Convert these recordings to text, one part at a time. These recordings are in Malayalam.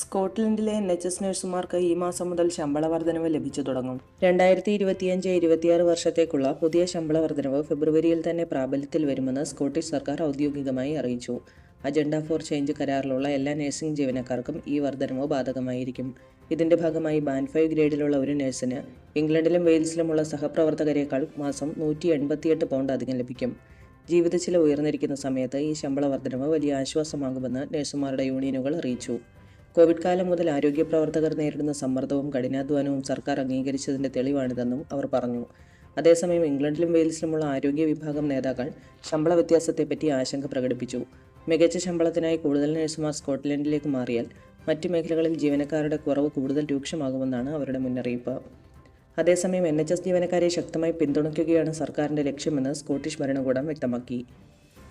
സ്കോട്ട്ലൻഡിലെ എൻ എച്ച് എസ് നഴ്സുമാർക്ക് ഈ മാസം മുതൽ ശമ്പള വർധനവ് ലഭിച്ചു തുടങ്ങും. രണ്ടായിരത്തി ഇരുപത്തിയഞ്ച് ഇരുപത്തിയാറ് വർഷത്തേക്കുള്ള പുതിയ ശമ്പള വർധനവ് ഫെബ്രുവരിയിൽ തന്നെ പ്രാബല്യത്തിൽ വരുമെന്ന് സ്കോട്ടിഷ് സർക്കാർ ഔദ്യോഗികമായി അറിയിച്ചു. അജണ്ട ഫോർ ചേഞ്ച് കരാറിലുള്ള എല്ലാ നഴ്സിംഗ് ജീവനക്കാർക്കും ഈ വർധനവ് ബാധകമായിരിക്കും. ഇതിന്റെ ഭാഗമായി ബാൻഡ് ഫൈവ് ഗ്രേഡിലുള്ള ഒരു നഴ്സിന് ഇംഗ്ലണ്ടിലും വെയിൽസിലുമുള്ള സഹപ്രവർത്തകരെക്കാൾ മാസം നൂറ്റി എൺപത്തിയെട്ട് പൗണ്ട് അധികം ലഭിക്കും. ജീവിത ചില ഉയർന്നിരിക്കുന്ന സമയത്ത് ഈ ശമ്പള വർധനവ് വലിയ ആശ്വാസമാകുമെന്ന് നഴ്സുമാരുടെ യൂണിയനുകൾ അറിയിച്ചു. കോവിഡ് കാലം മുതൽ ആരോഗ്യ പ്രവർത്തകർ നേരിടുന്ന സമ്മർദ്ദവും കഠിനാധ്വാനവും സർക്കാർ അംഗീകരിച്ചതിന്റെ തെളിവാണിതെന്നും അവർ പറഞ്ഞു. അതേസമയം ഇംഗ്ലണ്ടിലും വെയിൽസിലുമുള്ള ആരോഗ്യ വിഭാഗം നേതാക്കൾ ശമ്പള വ്യത്യാസത്തെപ്പറ്റി ആശങ്ക പ്രകടിപ്പിച്ചു. മികച്ച ശമ്പളത്തിനായി കൂടുതൽ നഴ്സുമാർ സ്കോട്ട്ലൻഡിലേക്ക് മാറിയാൽ മറ്റു മേഖലകളിൽ ജീവനക്കാരുടെ കുറവ് കൂടുതൽ രൂക്ഷമാകുമെന്നാണ് അവരുടെ മുന്നറിയിപ്പ്. അതേസമയം എൻ എച്ച് എസ് ജീവനക്കാരെ ശക്തമായി പിന്തുണയ്ക്കുകയാണ് സർക്കാരിന്റെ ലക്ഷ്യമെന്ന് സ്കോട്ടിഷ് ഭരണകൂടം വ്യക്തമാക്കി.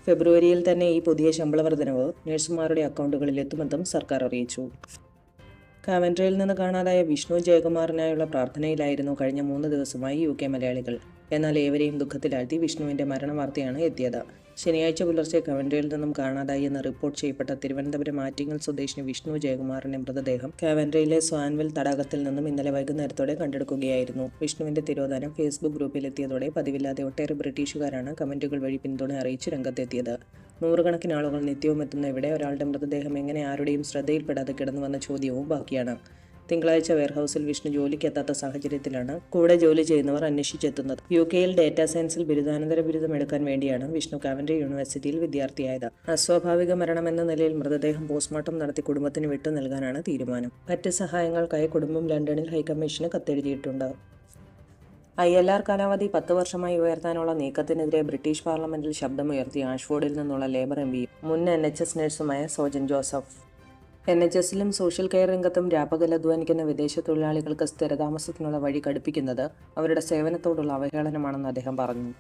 ഫെബ്രുവരിയിൽ തന്നെ ഈ പുതിയ ശമ്പള വർധനവ് നഴ്സുമാരുടെ അക്കൗണ്ടുകളിൽ എത്തുമെന്നും സർക്കാർ അറിയിച്ചു. കാവൻട്രിയിൽ നിന്ന് കാണാതായ വിഷ്ണു ജയകുമാറിനായുള്ള പ്രാർത്ഥനയിലായിരുന്നു കഴിഞ്ഞ മൂന്ന് ദിവസമായി യു കെ മലയാളികൾ. എന്നാൽ ഏവരെയും ദുഃഖത്തിലാഴ്ത്തി വിഷ്ണുവിന്റെ മരണവാർത്തയാണ് എത്തിയത്. ശനിയാഴ്ച പുലർച്ചെ കവൻട്രിയിൽ നിന്നും കാണാതായി എന്ന് റിപ്പോർട്ട് ചെയ്യപ്പെട്ട തിരുവനന്തപുരം ആറ്റിങ്ങൽ സ്വദേശിനി വിഷ്ണു ജയകുമാറിന്റെ മൃതദേഹം കാവൻട്രിയിലെ സ്വാൻവെൽ തടാകത്തിൽ നിന്നും ഇന്നലെ വൈകുന്നേരത്തോടെ കണ്ടെടുക്കുകയായിരുന്നു. വിഷ്ണുവിന്റെ തിരോധാനം ഫേസ്ബുക്ക് ഗ്രൂപ്പിലെത്തിയതോടെ പതിവില്ലാതെ ഒട്ടേറെ ബ്രിട്ടീഷുകാരാണ് കമന്റുകൾ വഴി പിന്തുണ അറിയിച്ച് രംഗത്തെത്തിയത്. നൂറുകണക്കിന് ആളുകൾ നിത്യവും എത്തുന്ന ഇവിടെ ഒരാളുടെ മൃതദേഹം എങ്ങനെ ആരുടെയും ശ്രദ്ധയിൽപ്പെടാതെ കിടന്നുവെന്ന ചോദ്യവും ബാക്കിയാണ്. തിങ്കളാഴ്ച വെയർഹൌസിൽ വിഷ്ണു ജോലിക്ക് എത്താത്ത സാഹചര്യത്തിലാണ് കൂടെ ജോലി ചെയ്യുന്നവർ അന്വേഷിച്ചെത്തുന്നത്. യു കെയിൽ ഡേറ്റാ സയൻസിൽ ബിരുദാനന്തര ബിരുദം എടുക്കാൻ വേണ്ടിയാണ് വിഷ്ണു കാവൻഡ്രി യൂണിവേഴ്സിറ്റിയിൽ വിദ്യാർത്ഥിയായത്. അസ്വാഭാവിക മരണം എന്ന നിലയിൽ മൃതദേഹം പോസ്റ്റ്മോർട്ടം നടത്തി കുടുംബത്തിന് വിട്ടു നൽകാനാണ് തീരുമാനം. മറ്റ് സഹായങ്ങൾക്കായി കുടുംബം ലണ്ടനിൽ ഹൈക്കമ്മീഷന് കത്തെഴുതിയിട്ടുണ്ട്. ഐ എൽ ആർ കാലാവധി പത്ത് വർഷമായി ഉയർത്താനുള്ള നീക്കത്തിനെതിരെ ബ്രിട്ടീഷ് പാർലമെന്റിൽ ശബ്ദമുയർത്തി ആഷ്ഫോർഡിൽ നിന്നുള്ള ലേബർ എം മുൻ എൻ എച്ച് എസ് നഴ്സുമായ സോജൻ ജോസഫ്. എൻ എച്ച് എസിലും സോഷ്യൽ കെയർ രംഗത്തും രാപ്പകൽ അധ്വാനിക്കുന്ന വിദേശ തൊഴിലാളികൾക്ക് സ്ഥിരതാമസത്തിനുള്ള വഴി കടുപ്പിക്കുന്നത് അവരുടെ സേവനത്തോടുള്ള അവഹേളനമാണെന്ന് അദ്ദേഹം പറഞ്ഞു.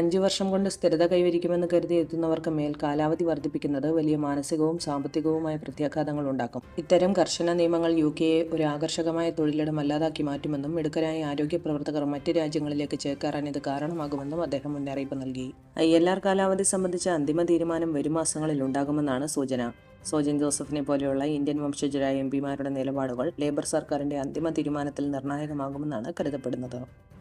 അഞ്ചു വർഷം കൊണ്ട് സ്ഥിരത കൈവരിക്കുമെന്ന് കരുതി എത്തുന്നവർക്ക് മേൽ കാലാവധി വർദ്ധിപ്പിക്കുന്നത് വലിയ മാനസികവും സാമ്പത്തികവുമായ പ്രത്യാഘാതങ്ങൾ ഉണ്ടാക്കും. ഇത്തരം കർശന നിയമങ്ങൾ യു കെയെ ഒരു ആകർഷകമായ തൊഴിലിടം അല്ലാതാക്കി മാറ്റുമെന്നും മിടുക്കരായ ആരോഗ്യ പ്രവർത്തകർ മറ്റ് രാജ്യങ്ങളിലേക്ക് ചേക്കേറാൻ ഇത് കാരണമാകുമെന്നും അദ്ദേഹം മുന്നറിയിപ്പ് നൽകി. ഐ എൽ ആർ കാലാവധി സംബന്ധിച്ച അന്തിമ തീരുമാനം വരും മാസങ്ങളിൽ ഉണ്ടാകുമെന്നാണ് സൂചന. സോജൻ ജോസഫിനെ പോലെയുള്ള ഇന്ത്യൻ വംശജരായ എം പിമാരുടെ നിലപാടുകൾ ലേബർ സർക്കാരിന്റെ അന്തിമ തീരുമാനത്തിൽ നിർണായകമാകുമെന്നാണ് കരുതപ്പെടുന്നത്.